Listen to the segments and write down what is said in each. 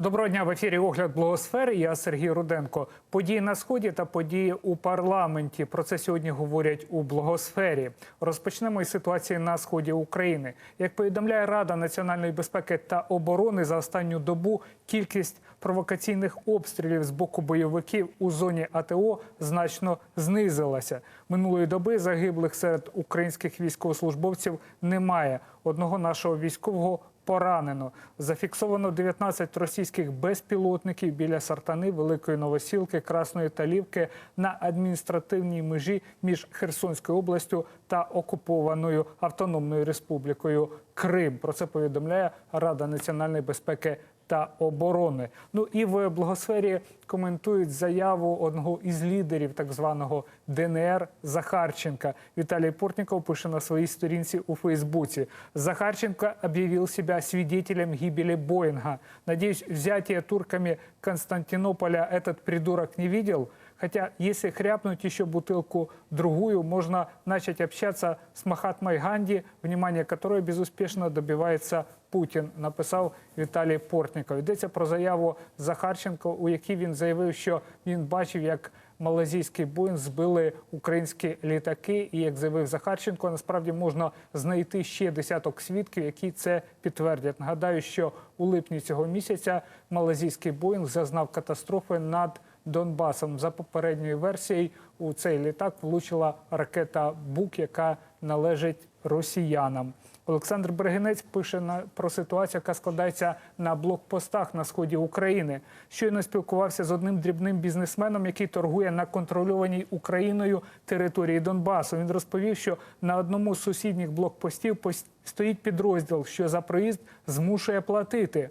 Доброго дня в ефірі Огляд Благосфери. Я Сергій Руденко. Події на сході та події у парламенті. Про це сьогодні говорять у Благосфері. Розпочнемо із ситуації на сході України. Як повідомляє Рада національної безпеки та оборони за останню добу, кількість провокаційних обстрілів з боку бойовиків у зоні АТО значно знизилася. Минулої доби загиблих серед українських військовослужбовців немає. Одного нашого військового поранено. Зафіксовано 19 російських безпілотників біля Сартани, Великої Новосілки, Красної Талівки на адміністративній межі між Херсонською областю та окупованою Автономною Республікою Крим. Про це повідомляє Рада національної безпеки та оборони. Ну і в благосфері коментують заяву одного із лідерів так званого ДНР Захарченка. Віталій Портніков пише на своїй сторінці у Фейсбуці. Захарченко объявил себя свидетелем гибели Боинга. Надеюсь, взятие турками Константинополя этот придурок не видел. Хотя, если хряпнуть еще бутылку другую, можно начать общаться с Махатмой Ганди, внимание которой безуспешно добивается Путін, написав Віталій Портніков. Йдеться про заяву Захарченко, у якій він заявив, що він бачив, як малазійський Боїнг збили українські літаки. І як заявив Захарченко, насправді можна знайти ще десяток свідків, які це підтвердять. Нагадаю, що у липні цього місяця малазійський Боїнг зазнав катастрофи над Донбасом. За попередньою версією у цей літак влучила ракета Бук, яка належить росіянам. Олександр Бригинець пише на про ситуацію, яка складається на блокпостах на сході України. Щойно спілкувався з одним дрібним бізнесменом, який торгує на контрольованій Україною території Донбасу. Він розповів, що на одному з сусідніх блокпостів пос- стоїть підрозділ, що за проїзд змушує платити.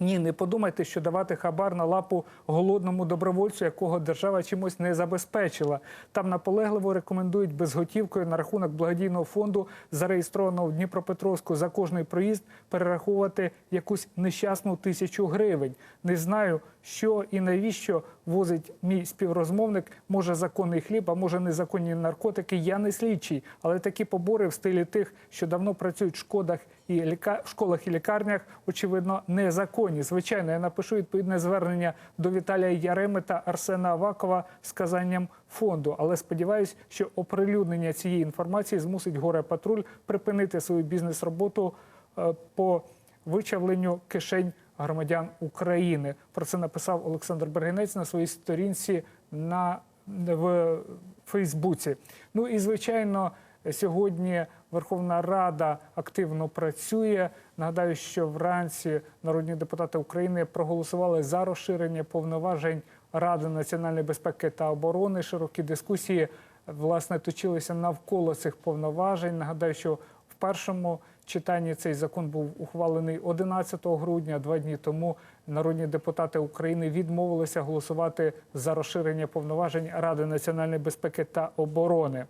Ні, не подумайте, що давати хабар на лапу голодному добровольцю, якого держава чимось не забезпечила. Там наполегливо рекомендують безготівкою на рахунок благодійного фонду, зареєстрованого в Дніпропетровську за кожний проїзд, перераховувати якусь нещасну тисячу гривень. Не знаю, що і навіщо возить мій співрозмовник. Може законний хліб, а може незаконні наркотики. Я не слідчий, але такі побори в стилі тих, що давно працюють в шкодах і ліка... школах і лікарнях, очевидно, незаконні. Звичайно, я напишу відповідне звернення до Віталія Яреми та Арсена Авакова з казанням фонду. Але сподіваюся, що оприлюднення цієї інформації змусить горе патруль припинити свою бізнес-роботу е, по вичавленню кишень громадян України. Про це написав Олександр Бергенець на своїй сторінці на в Фейсбуці. Ну і звичайно, сьогодні Верховна Рада активно працює. Нагадаю, що вранці народні депутати України проголосували за розширення повноважень Ради національної безпеки та оборони. Широкі дискусії власне точилися навколо цих повноважень. Нагадаю, що в першому читанні цей закон був ухвалений 11 грудня. Два дні тому народні депутати України відмовилися голосувати за розширення повноважень Ради національної безпеки та оборони.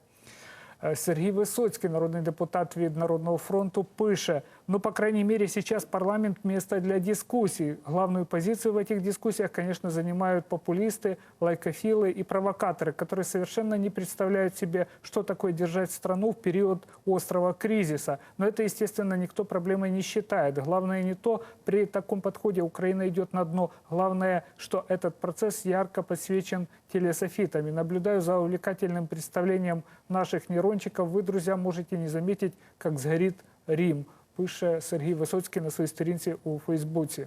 Е, Сергій Висоцький, народний депутат від Народного фронту, пише: ну, по крайней мере, сейчас парламент место для дискуссий. Главную позицию в этих дискуссиях, конечно, занимают популисты, лайкофилы и провокаторы, которые совершенно не представляют себе, что такое держать страну в период острого кризиса. Но это, естественно, никто проблемой не считает. Главное не то, при таком подходе Украина идет на дно. Главное, что этот процесс ярко подсвечен телесофитами. Наблюдаю за увлекательным представлением наших нейрончиков. Вы, друзья, можете не заметить, как сгорит Рим, пише Сергій Висоцький на своїй сторінці у Фейсбуці.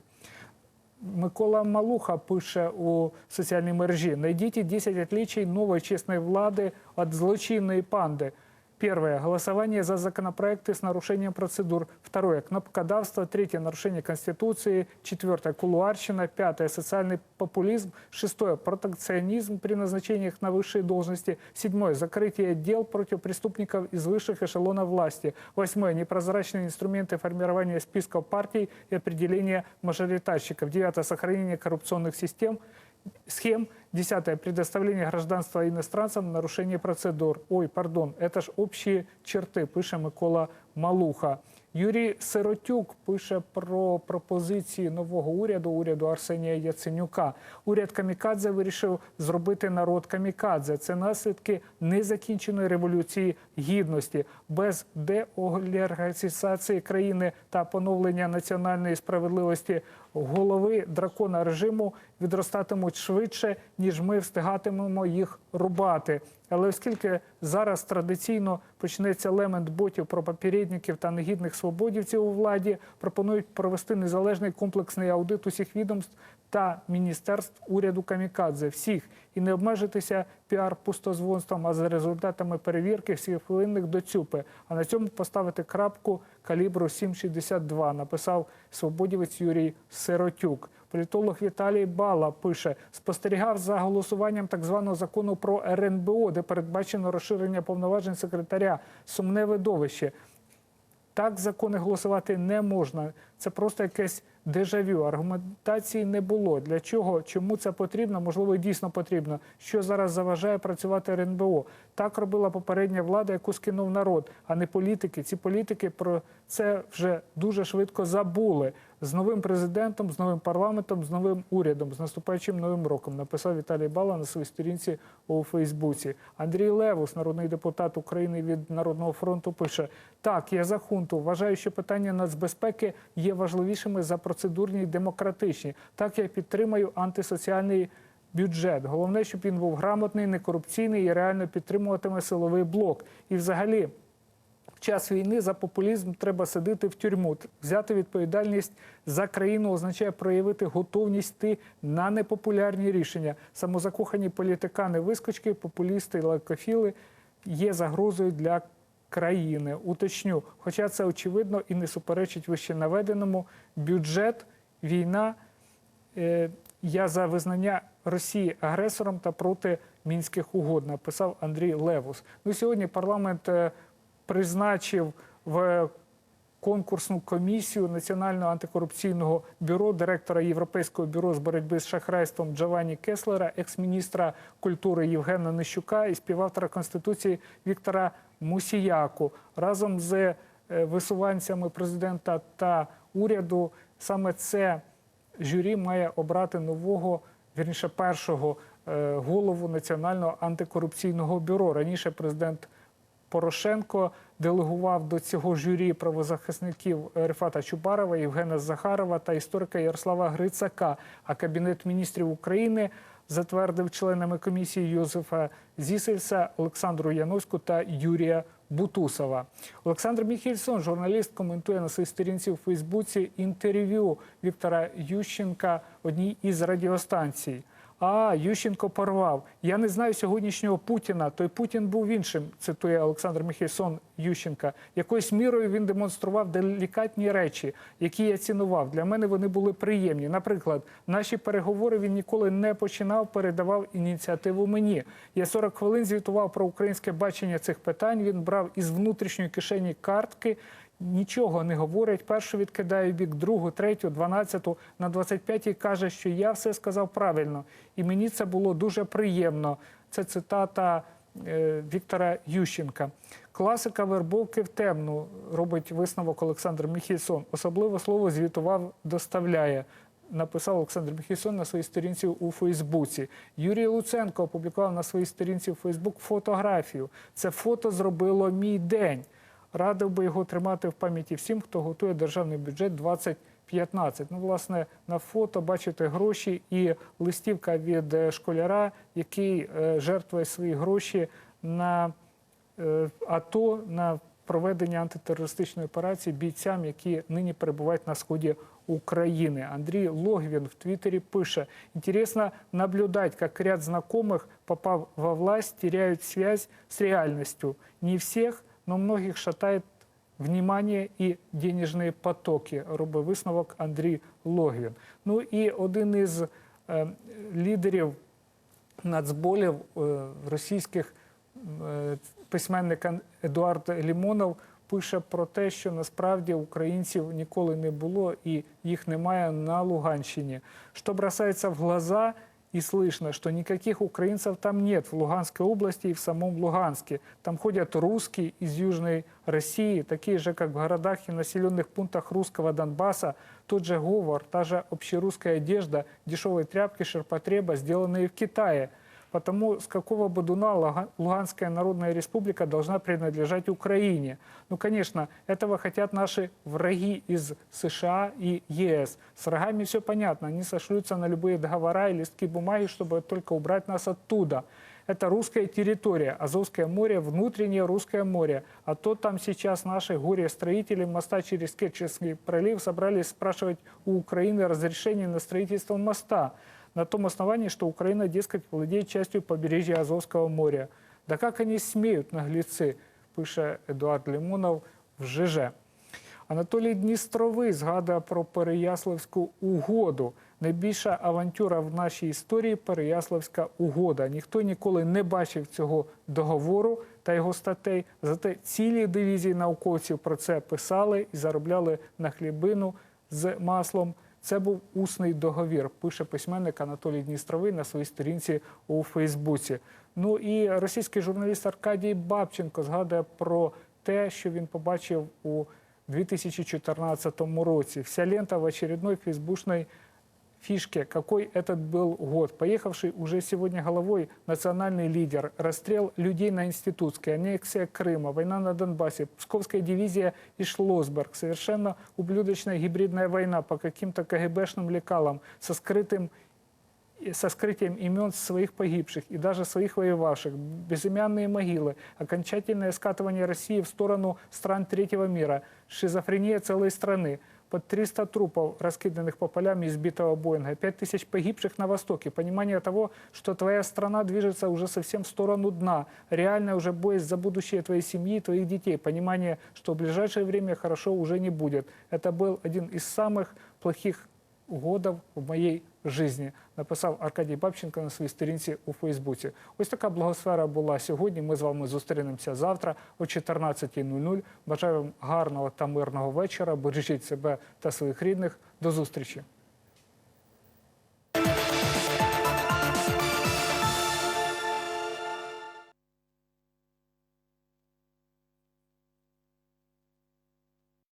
Микола Малуха пише у соціальній мережі: Найдіть 10 отличий нової чесної влади від злочинної панды. Первое. Голосование за законопроекты с нарушением процедур. Второе. Кнопкодавство. Третье. Нарушение Конституции. Четвертое. Кулуарщина. Пятое. Социальный популизм. Шестое. Протекционизм при назначениях на высшие должности. Седьмое. Закрытие дел против преступников из высших эшелонов власти. Восьмое. Непрозрачные инструменты формирования списков партий и определения мажоритарщиков. Девятое. Сохранение коррупционных систем схем. Десятое. Предоставление гражданства иностранцам, нарушение процедур. Ой, пардон, это ж общі черти, пише Микола Малуха. Юрій Сиротюк пише про пропозиції нового уряду, уряду Арсенія Яценюка. Уряд Камікадзе вирішив зробити народ Камікадзе. Це наслідки незакінченої революції гідності без деолігархізації країни та поновлення національної справедливості. Голови дракона режиму відростатимуть швидше, ніж ми встигатимемо їх рубати. Але оскільки зараз традиційно почнеться лемент ботів про попередників та негідних свободівців у владі, пропонують провести незалежний комплексний аудит усіх відомств та міністерств уряду Камікадзе, всіх, і не обмежитися піар-пустозвонством, а за результатами перевірки всіх хвилинних до ЦЮПи. А на цьому поставити крапку калібру 7,62, написав свободівець Юрій Сиротюк. Політолог Віталій Бала пише: спостерігав за голосуванням так званого закону про РНБО, де передбачено розширення повноважень секретаря. Сумне видовище. Так закони голосувати не можна. Це просто якесь дежавю. Аргументації не було. Для чого? Чому це потрібно? Можливо, дійсно потрібно. Що зараз заважає працювати РНБО? Так робила попередня влада, яку скинув народ, а не політики. Ці політики про це вже дуже швидко забули. З новим президентом, з новим парламентом, з новим урядом, з наступаючим новим роком написав Віталій Бала на своїй сторінці у Фейсбуці. Андрій Левус, народний депутат України від Народного фронту, пише: так, я за хунту. Вважаю, що питання нацбезпеки є важливішими за процедурні і демократичні. Так я підтримаю антисоціальний бюджет. Головне, щоб він був грамотний, некорупційний і реально підтримуватиме силовий блок. І взагалі. Час війни за популізм треба сидити в тюрму. Взяти відповідальність за країну означає проявити готовність йти на непопулярні рішення. Самозакохані політикани, вискочки, популісти і лайкофіли є загрозою для країни. Уточню, хоча це очевидно і не суперечить вище наведеному. Бюджет, війна. Е, я за визнання Росії агресором та проти мінських угод, написав Андрій Левус. Ну сьогодні парламент. Призначив в конкурсну комісію Національного антикорупційного бюро директора Європейського бюро з боротьби з шахрайством Джованні Кеслера, екс-міністра культури Євгена Нищука і співавтора конституції Віктора Мусіяку разом з е, висуванцями президента та уряду. Саме це журі має обрати нового, вірніше першого е, голову Національного антикорупційного бюро. Раніше президент Порошенко делегував до цього журі правозахисників Рифата Чубарова, Євгена Захарова та історика Ярослава Грицака. А Кабінет міністрів України затвердив членами комісії Йозефа Зісельса, Олександру Яноську та Юрія Бутусова. Олександр Міхельсон, журналіст, коментує на своїй сторінці у Фейсбуці інтерв'ю Віктора Ющенка одній із радіостанцій. А, Ющенко порвав. Я не знаю сьогоднішнього Путіна. Той Путін був іншим, цитує Олександр Міхельсон Ющенка. Якоюсь мірою він демонстрував делікатні речі, які я цінував. Для мене вони були приємні. Наприклад, наші переговори він ніколи не починав, передавав ініціативу мені. Я 40 хвилин звітував про українське бачення цих питань. Він брав із внутрішньої кишені картки нічого не говорять. Першу відкидає бік, другу, третю, дванадцяту, на 25-й каже, що я все сказав правильно. І мені це було дуже приємно. Це цитата е, Віктора Ющенка. Класика вербовки в темну робить висновок Олександр Міхільсон. Особливо слово звітував, доставляє. Написав Олександр Міхільсон на своїй сторінці у Фейсбуці. Юрій Луценко опублікував на своїй сторінці у Фейсбук фотографію. Це фото зробило мій день. Радив би його тримати в пам'яті всім, хто готує державний бюджет 2015. Ну, власне, на фото бачите гроші і листівка від е, школяра, який е, жертвує свої гроші на е, АТО, на проведення антитерористичної операції бійцям, які нині перебувають на сході Украины. Андрей Логвин в Твиттере пише, интересно наблюдать, как ряд знакомых, попав во власть, теряют связь с реальностью. Не всех, но многих шатает внимание і денежні потоки, робить висновок Андрій Логвін. Ну і один із е, лідерів нацболів е, російських е, письменник Едуард Лімонов пише про те, що насправді українців ніколи не було і їх немає на Луганщині. Що бросається в глаза, и слышно, что никаких украинцев там нет в Луганской области и в самом Луганске. Там ходят русские из Южной России, такие же, как в городах и населенных пунктах русского Донбасса. Тот же говор, та же общерусская одежда, дешевые тряпки, ширпотреба, сделанные в Китае. Потому с какого бодуна Луга- Луганская Народная Республика должна принадлежать Украине? Ну, конечно, этого хотят наши враги из США и ЕС. С врагами все понятно. Они сошлются на любые договора и листки бумаги, чтобы только убрать нас оттуда. Это русская территория. Азовское море – внутреннее русское море. А то там сейчас наши горе-строители моста через Керченский пролив собрались спрашивать у Украины разрешение на строительство моста на том основании, что Украина, дескать, владеет частью побережья Азовского моря. Да как они смеют, наглецы, пише Едуард Лимонов в ЖЖ. Анатолій Дністровий згадує про Переяславську угоду. Найбільша авантюра в нашій історії Переяславська угода. Ніхто ніколи не бачив цього договору та його статей. Зате цілі дивізії науковців про це писали і заробляли на хлібину з маслом. Це був усний договір, пише письменник Анатолій Дністровий на своїй сторінці у Фейсбуці. Ну і російський журналіст Аркадій Бабченко згадує про те, що він побачив у 2014 році. Вся лента в очередной фейсбучной фишке, какой этот был год. Поехавший уже сегодня головой национальный лидер, расстрел людей на Институтской, аннексия Крыма, война на Донбассе, Псковская дивизия и Шлосберг, совершенно ублюдочная гибридная война по каким-то КГБшным лекалам со скрытым со скрытием имен своих погибших и даже своих воевавших, безымянные могилы, окончательное скатывание России в сторону стран третьего мира, шизофрения целой страны, под 300 трупов, раскиданных по полям избитого Боинга, 5 тысяч погибших на Востоке, понимание того, что твоя страна движется уже совсем в сторону дна, реальная уже боязнь за будущее твоей семьи, твоих детей, понимание, что в ближайшее время хорошо уже не будет. Это был один из самых плохих годів в моїй житті, написав Аркадій Бабченко на своїй сторінці у Фейсбуці. Ось така благосфера була сьогодні. Ми з вами зустрінемося завтра о 14.00. Бажаю вам гарного та мирного вечора. Бережіть себе та своїх рідних. До зустрічі.